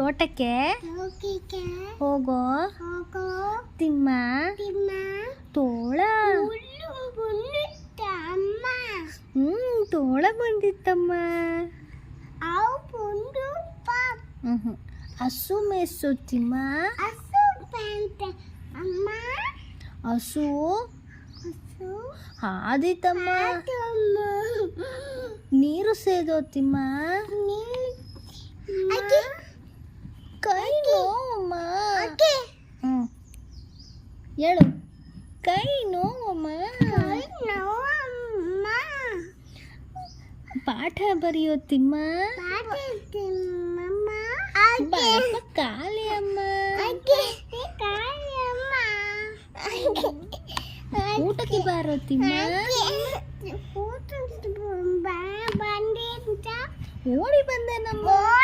ತೋಟಕ್ಕೆ ಹೋಗೋ ತಿಮ್ಮ. ತೋಳ. ಹ್ಮ್ ತೋಳ ಬಂದಿತ್ತಮ್ಮ. ಹಸು ಮೇಸು ತಿಮ್ಮ. ಹಸು ಹಾದಿತಮ್ಮ ನೀರು ಸೇದೋ ಹೇಳು ಕೈ ನೋವಮ್ಮ ನೋವಮ್ಮ ಪಾಠ ಬರೆಯೋ ತಿಮ್ಮ ಪಾಟಿಮ್ಮಮ್ಮ ಬಾಪ ಕಾಲಿ ಅಮ್ಮ ಅಕ್ಕೆ ಕಾಯಮ್ಮ ಊಟಕ್ಕೆ ಬಾರೋ ತಿಮ್ಮ ಬಂದಿದ್ದ ಓಡಿ ಬಂದೆ ನಮ್ಮ ಓ